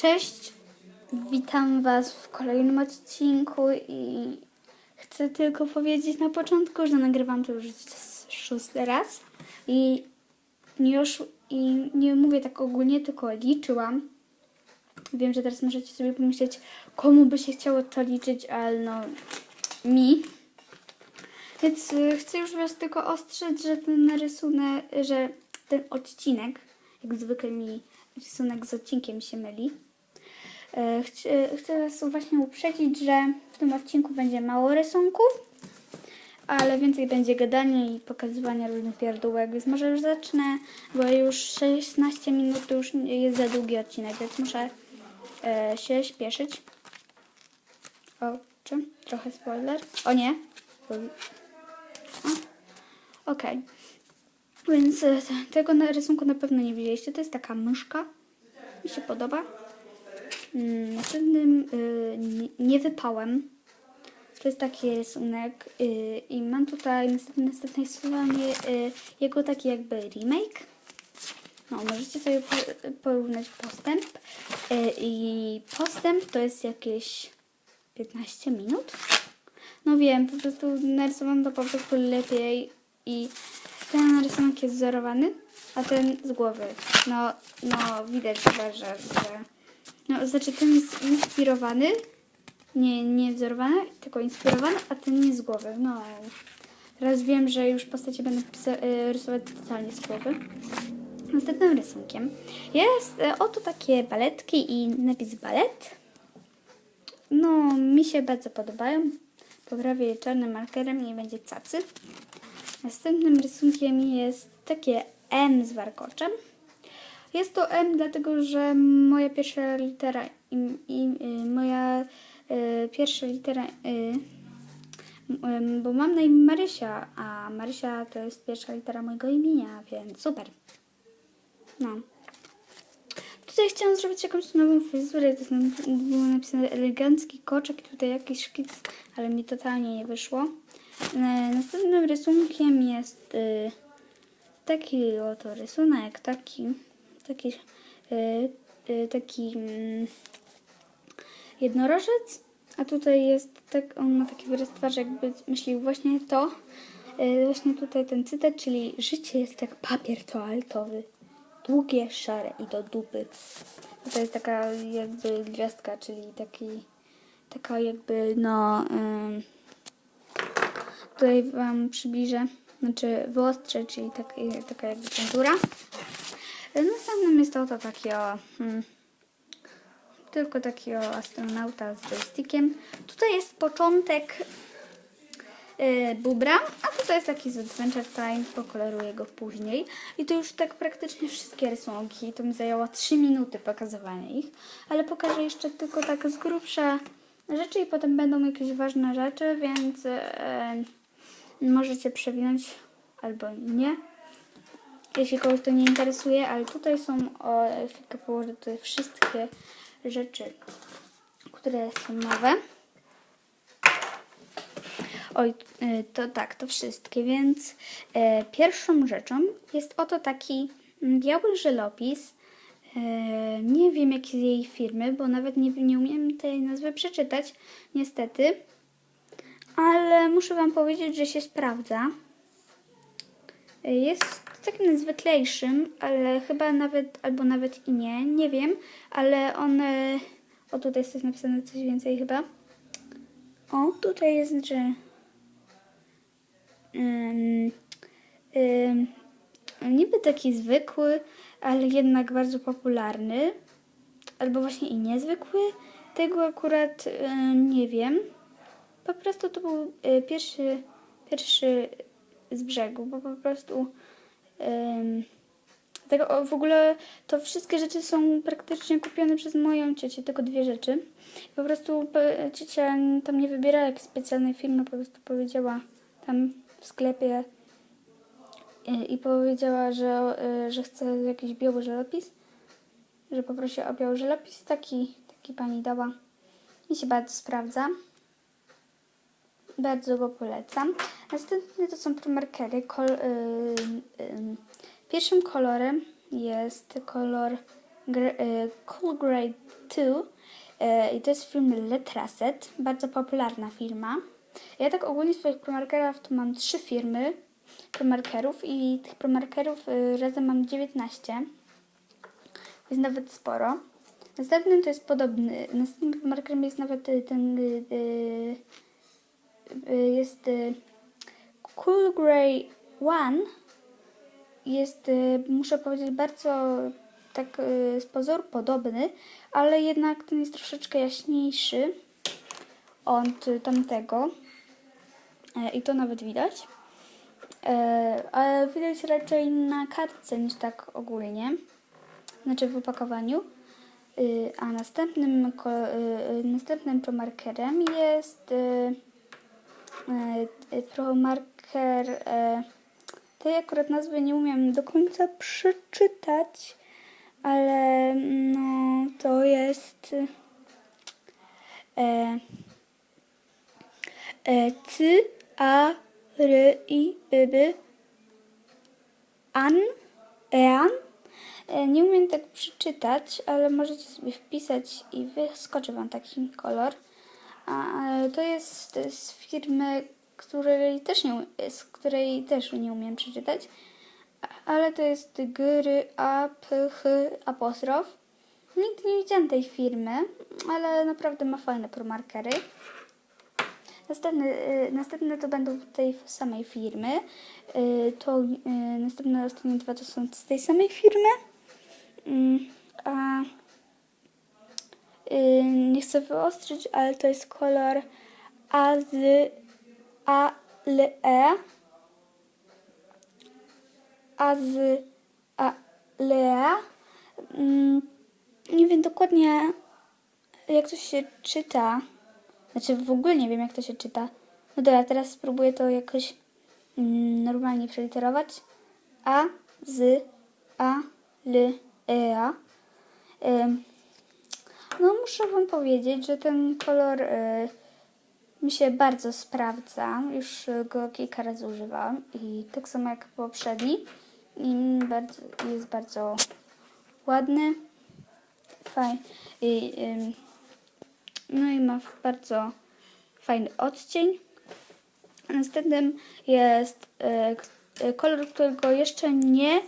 Cześć, witam Was w kolejnym odcinku i chcę tylko powiedzieć na początku, że nagrywam to już szósty raz i już, i nie mówię tak ogólnie, tylko liczyłam. Wiem, że teraz możecie sobie pomyśleć, komu by się chciało to liczyć, ale no mi. Więc y, chcę już Was tylko ostrzec, że ten rysunek, że ten odcinek, jak zwykle mi rysunek z odcinkiem się myli. E, Chcę, chcę Was właśnie uprzedzić, że w tym odcinku będzie mało rysunków, ale więcej będzie gadania i pokazywania różnych pierdółek, więc może już zacznę, bo już 16 minut to już jest za długi odcinek, więc muszę e, się śpieszyć. O, czym? Trochę spoiler. O nie. Okej. Więc e, tego na rysunku na pewno nie widzieliście. To jest taka myszka. Mi się podoba. Mm, Następnym y, nie- wypałem. To jest taki rysunek y, i mam tutaj na następnej stronie y, jego taki jakby remake. No, możecie sobie po- porównać postęp. I postęp to jest jakieś 15 minut. No wiem, po prostu narysowałam to po prostu lepiej i ten rysunek jest wzorowany, a ten z głowy. No, no widać chyba, że, że no, znaczy ten jest inspirowany, nie, nie wzorowany, tylko inspirowany, a ten nie z głowy. No, teraz wiem, że już postacie będę y, rysować totalnie z głowy. Następnym rysunkiem jest y, oto takie baletki i napis balet. No, mi się bardzo podobają. Poprawię je czarnym markerem i będzie cacy. Następnym rysunkiem jest takie M z warkoczem. Jest to M dlatego, że moja pierwsza litera i, y, moja y, pierwsza litera y, y, bo mam na imię Marysia, a Marysia to jest pierwsza litera mojego imienia, więc super. No. Tutaj chciałam zrobić jakąś nową fryzurę. To tam było napisane elegancki koczek i tutaj jakiś szkic, ale mi totalnie nie wyszło. E, Następnym rysunkiem jest y, taki oto rysunek, taki, taki, y, y, taki mm, jednorożec, a tutaj jest tak, on ma taki wyraz twarzy, jakby myślił właśnie to, y, właśnie tutaj ten cytat, czyli życie jest jak papier toaletowy, długie, szare i do dupy. To jest taka jakby gwiazdka, czyli taki, taka jakby no, ym, tutaj wam przybliżę, znaczy wyostrzę, czyli taki, taka jakby cenzura. To, to taki o, hmm, tylko taki o astronauta z joystickiem. Tutaj jest początek yy, bubra, a tutaj jest taki z Adventure Time, pokoloruję go później. I to już tak praktycznie wszystkie rysunki. To mi zajęło 3 minuty pokazywania ich, ale pokażę jeszcze tylko tak z grubsza rzeczy i potem będą jakieś ważne rzeczy, więc yy, możecie przewinąć albo nie. Jeśli kogoś to nie interesuje, ale tutaj są o, chwilkę położę tutaj wszystkie rzeczy, które są nowe. Oj, y, to tak, to wszystkie, więc e, pierwszą rzeczą jest oto taki mm, biały żelopis. E, nie wiem jakiej jej firmy, bo nawet nie, nie umiem tej nazwy przeczytać, niestety. Ale muszę Wam powiedzieć, że się sprawdza. Jest takim najzwyklejszym, ale chyba nawet, albo nawet i nie, nie wiem, ale on, e, o tutaj jest napisane coś więcej chyba. O, tutaj jest, że Ym, ym, niby taki zwykły, ale jednak bardzo popularny. Albo właśnie i niezwykły. Tego akurat y, nie wiem. Po prostu to był y, pierwszy, pierwszy z brzegu, bo po prostu o, w ogóle to wszystkie rzeczy są praktycznie kupione przez moją ciocię, tylko dwie rzeczy. Po prostu pe- ciocia tam nie wybierała jakiejś specjalnej firmy, po prostu powiedziała tam w sklepie i, i powiedziała, że, y, że chce jakiś biały żelopis, że poprosi o biały żelopis. Taki, taki pani dała. I się bardzo sprawdza. Bardzo go polecam. Następne to są markery. Kol, y, y, pierwszym kolorem jest kolor e, Cool Grey 2 e, i to jest film Letraset, bardzo popularna firma. Ja tak ogólnie swoich promarkerów to mam trzy firmy promarkerów i tych promarkerów razem mam 19. Jest nawet sporo. Następnym to jest podobny. Następnym promarkerem jest nawet ten jest e, Cool Grey One jest, y, muszę powiedzieć, bardzo tak y, z pozoru podobny, ale jednak ten jest troszeczkę jaśniejszy od y, tamtego. E, I to nawet widać. Ale widać raczej na kartce niż tak ogólnie. Znaczy w opakowaniu. Y, A następnym, y, y, następnym promarkerem jest y, y, promarker. y, tej akurat nazwy nie umiem do końca przeczytać, ale no to jest e, e, C, A, R, I, B, B, An, Ean. E, Nie umiem tak przeczytać, ale możecie sobie wpisać i wyskoczy Wam taki kolor. To jest z firmy, której też nie, z której też nie umiem przeczytać, ale to jest Gry A H apostrof. Nigdy nie widziałam tej firmy, ale naprawdę ma fajne promarkery. Następne, y, następne to będą tej samej firmy. Y, to y, następne ostatnie dwa to są z tej samej firmy. Mm, a nie chcę wyostrzyć, ale to jest kolor A z A L E. A z A L E. Mm, nie wiem dokładnie jak to się czyta. Znaczy w ogóle nie wiem jak to się czyta. No dobra, teraz spróbuję to jakoś normalnie przeliterować. A z A L E A. Ym, no muszę Wam powiedzieć, że ten kolor y, mi się bardzo sprawdza. Już y, go kilka razy używałam i tak samo jak poprzedni. I bardzo, jest bardzo ładny. Fajny. I, ym, no i ma bardzo fajny odcień. Następnym jest k- e, kolor, którego jeszcze nie,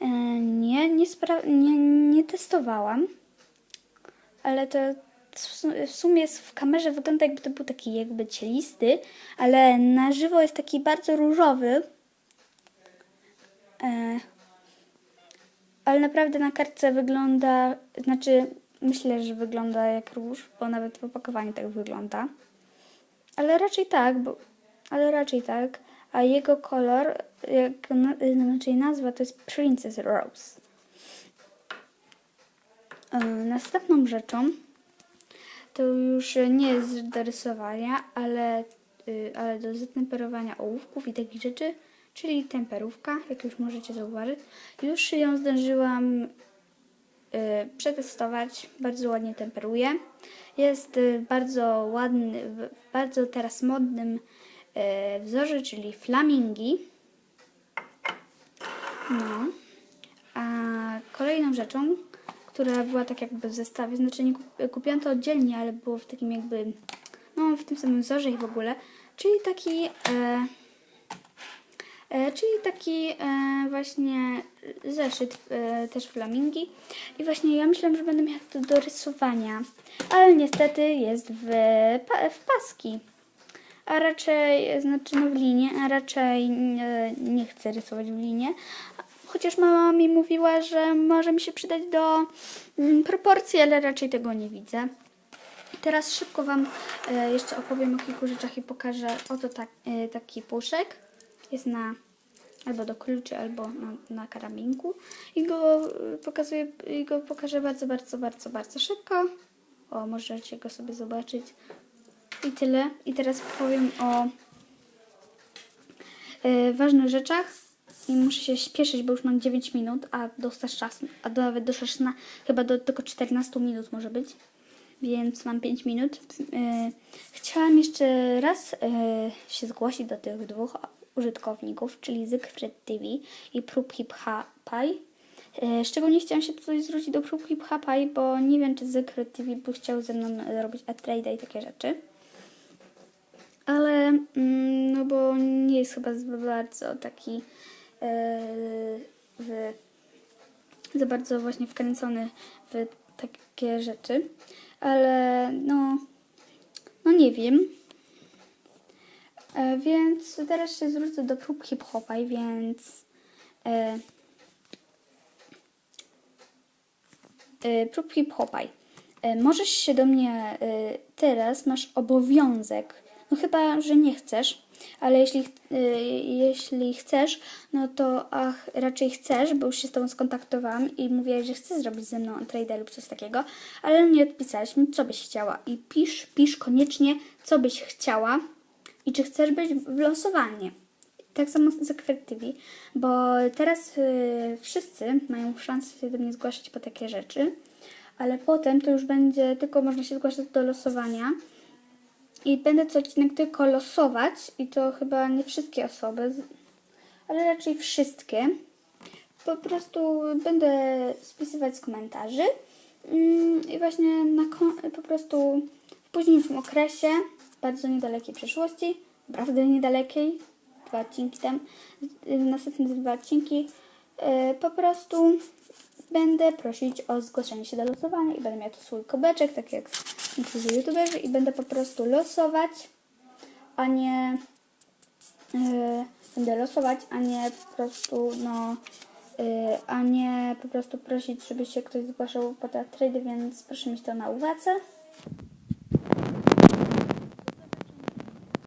e, nie, nie, nie, nie testowałam. Ale to w su- w sumie w kamerze wygląda jakby to był taki jakby cielisty, ale na żywo jest taki bardzo różowy. E, ale naprawdę na kartce wygląda, znaczy myślę, że wygląda jak róż, bo nawet w opakowaniu tak wygląda. Ale raczej tak, bo, ale raczej tak. A jego kolor, jak na, znaczy nazwa, to jest Princess Rose. E, Następną rzeczą to już nie jest do rysowania, ale, y, ale do zatemperowania ołówków i takich rzeczy, czyli temperówka, jak już możecie zauważyć. Już ją zdążyłam y, przetestować. Bardzo ładnie temperuje. Jest y, bardzo ładny, bardzo teraz modnym wzorze, czyli flamingi. No. A kolejną rzeczą, która była tak jakby w zestawie, znaczy nie kup- kupiłam to oddzielnie, ale było w takim jakby, no w tym samym wzorze i w ogóle, czyli taki, e, e, czyli taki e, właśnie zeszyt e, też flamingi i właśnie ja myślałam, że będę miała to do rysowania, ale niestety jest w, w paski. A raczej, znaczy no w linie, a raczej nie, nie chcę rysować w linie. Chociaż mama mi mówiła, że może mi się przydać do mm, proporcji, ale raczej tego nie widzę. Teraz szybko Wam e, jeszcze opowiem o kilku rzeczach i pokażę. Oto tak, e, taki puszek. Jest na albo do kluczy, albo na, na karabinku. I go e, pokazuję, i go pokażę bardzo, bardzo, bardzo, bardzo szybko. O, możecie go sobie zobaczyć. I tyle. I teraz powiem o e, ważnych rzeczach. I muszę się śpieszyć, bo już mam 9 minut, a do czas, a do, nawet do 16, chyba do tylko 14 minut może być. Więc mam 5 minut. E, chciałam jeszcze raz e, się zgłosić do tych dwóch użytkowników, czyli Zygfryd TV i Prób Hip Pie. E, Szczególnie chciałam się tutaj zwrócić do Prób Hip Hopaj, bo nie wiem, czy Secret TV by chciał ze mną robić trade i takie rzeczy. Ale, mm, no bo nie jest chyba bardzo taki w, za bardzo właśnie wkręcony w takie rzeczy. Ale, no, no nie wiem. E, więc teraz się zwrócę do prób hip-hopaj, więc e, e, prób hip-hopaj. E, możesz się do mnie e, teraz, masz obowiązek, no chyba, że nie chcesz, ale jeśli, e, jeśli chcesz, no to ach, raczej chcesz, bo już się z tobą skontaktowałam i mówiłaś, że chcesz zrobić ze mną trade lub coś takiego, ale nie odpisałeś mi, co byś chciała. I pisz, pisz koniecznie, co byś chciała i czy chcesz być w losowanie. Tak samo z Secret TV, bo teraz y, wszyscy mają szansę się do mnie zgłaszać po takie rzeczy, ale potem to już będzie tylko można się zgłaszać do losowania i będę co odcinek tylko losować i to chyba nie wszystkie osoby, ale raczej wszystkie. Po prostu będę spisywać z komentarzy mm, i właśnie na po prostu w późniejszym okresie, bardzo niedalekiej przyszłości, naprawdę niedalekiej, dwa odcinki tam, następne dwa odcinki, y, po prostu będę prosić o zgłoszenie się do losowania i będę miał tu swój kubeczek, tak jak niektórzy youtuberzy i będę po prostu losować, a nie Yy, będę losować, a nie po prostu, no, yy, a nie po prostu prosić, żeby się ktoś zgłaszał po te trady, więc proszę mieć to na uwadze.